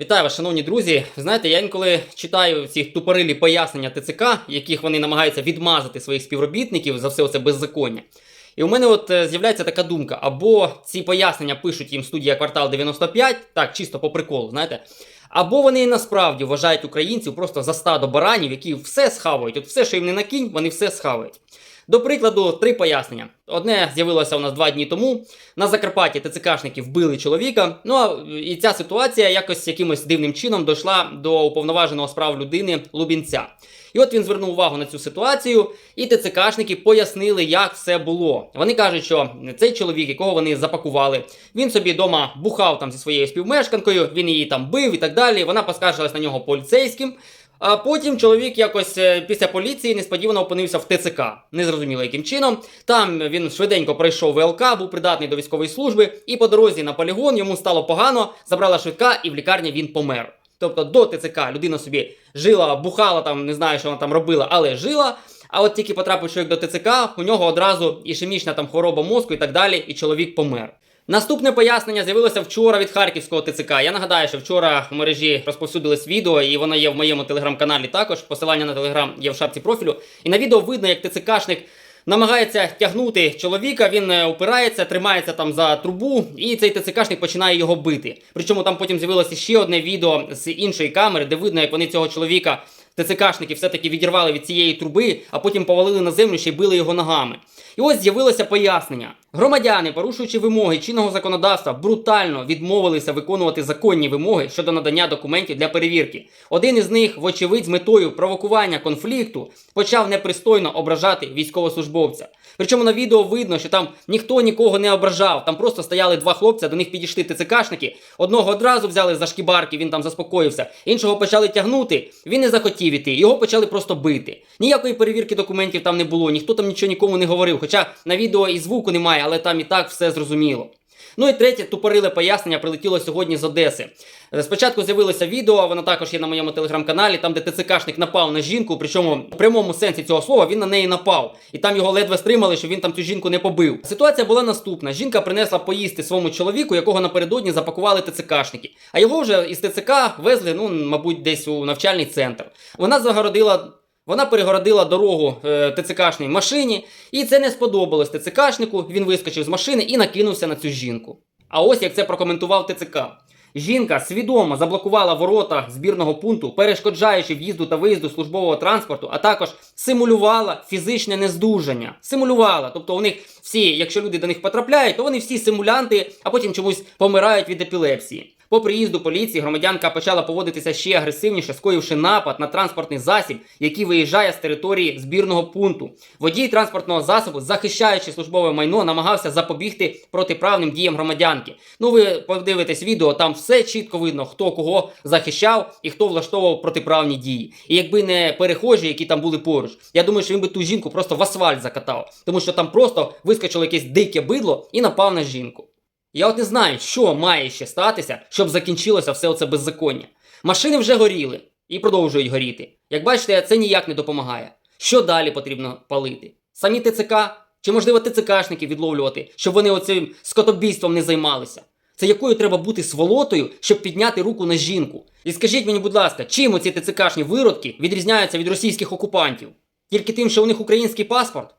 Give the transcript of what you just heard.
Вітаю вас, шановні друзі. Знаєте, я інколи читаю ці тупорилі пояснення ТЦК, яких вони намагаються відмазати своїх співробітників за все це беззаконня. І у мене от е, з'являється така думка: або ці пояснення пишуть їм студія квартал 95, так, чисто по приколу, знаєте. Або вони насправді вважають українців просто за стадо баранів, які все схавають. От все, що їм не накинь, вони все схавають. До прикладу, три пояснення. Одне з'явилося у нас два дні тому. На Закарпатті ТЦКшники вбили чоловіка. Ну а і ця ситуація якось якимось дивним чином дійшла до уповноваженого справ людини Лубінця. І от він звернув увагу на цю ситуацію, і ТЦКшники пояснили, як все було. Вони кажуть, що цей чоловік, якого вони запакували, він собі вдома бухав там зі своєю співмешканкою, він її там бив і так далі. Вона поскаржилась на нього поліцейським. А потім чоловік якось е, після поліції несподівано опинився в ТЦК. Незрозуміло яким чином. Там він швиденько пройшов ВЛК, був придатний до військової служби, і по дорозі на полігон йому стало погано, забрала швидка, і в лікарні він помер. Тобто до ТЦК людина собі жила, бухала там, не знаю, що вона там робила, але жила. А от тільки потрапив чоловік до ТЦК, у нього одразу ішемічна там хвороба мозку і так далі, і чоловік помер. Наступне пояснення з'явилося вчора від харківського ТЦК. Я нагадаю, що вчора в мережі розповсюдилось відео, і воно є в моєму телеграм-каналі також. Посилання на телеграм є в шапці профілю. І на відео видно, як ТЦКшник намагається тягнути чоловіка, він е, опирається, тримається там за трубу, і цей ТЦКшник починає його бити. Причому там потім з'явилося ще одне відео з іншої камери, де видно, як вони цього чоловіка. ТЦКшники все-таки відірвали від цієї труби, а потім повалили на землю ще й били його ногами. І ось з'явилося пояснення. Громадяни, порушуючи вимоги чинного законодавства, брутально відмовилися виконувати законні вимоги щодо надання документів для перевірки. Один із них, вочевидь, з метою провокування конфлікту, почав непристойно ображати військовослужбовця. Причому на відео видно, що там ніхто нікого не ображав. Там просто стояли два хлопця, до них підійшли ТЦКшники. Одного одразу взяли за шкібарки, він там заспокоївся. Іншого почали тягнути. Він не захотів іти. Його почали просто бити. Ніякої перевірки документів там не було, ніхто там нічого нікому не говорив. Хоча на відео і звуку немає, але там і так все зрозуміло. Ну і третє тупориле пояснення прилетіло сьогодні з Одеси. Спочатку з'явилося відео, воно також є на моєму телеграм-каналі, там де ТЦКшник напав на жінку, причому в прямому сенсі цього слова він на неї напав. І там його ледве стримали, щоб він там цю жінку не побив. Ситуація була наступна: жінка принесла поїсти своєму чоловіку, якого напередодні запакували ТЦКшники. А його вже із ТЦК везли, ну, мабуть, десь у навчальний центр. Вона загородила. Вона перегородила дорогу е, ТЦКшній машині, і це не сподобалось ТЦКшнику. Він вискочив з машини і накинувся на цю жінку. А ось як це прокоментував ТЦК. Жінка свідомо заблокувала ворота збірного пункту, перешкоджаючи в'їзду та виїзду службового транспорту, а також симулювала фізичне нездужання. Симулювала. Тобто у них всі, якщо люди до них потрапляють, то вони всі симулянти, а потім чомусь помирають від епілепсії. По приїзду поліції громадянка почала поводитися ще агресивніше, скоївши напад на транспортний засіб, який виїжджає з території збірного пункту. Водій транспортного засобу, захищаючи службове майно, намагався запобігти протиправним діям громадянки. Ну, ви подивитесь відео, там все чітко видно, хто кого захищав і хто влаштовував протиправні дії. І якби не перехожі, які там були поруч, я думаю, що він би ту жінку просто в асфальт закатав, тому що там просто вискочило якесь дике бидло і напав на жінку. Я от не знаю, що має ще статися, щоб закінчилося все оце беззаконня. Машини вже горіли і продовжують горіти. Як бачите, це ніяк не допомагає. Що далі потрібно палити? Самі ТЦК чи, можливо, ТЦКшників відловлювати, щоб вони оцим скотобійством не займалися? Це якою треба бути сволотою, щоб підняти руку на жінку? І скажіть мені, будь ласка, чим оці ТЦКшні виродки відрізняються від російських окупантів? Тільки тим, що у них український паспорт?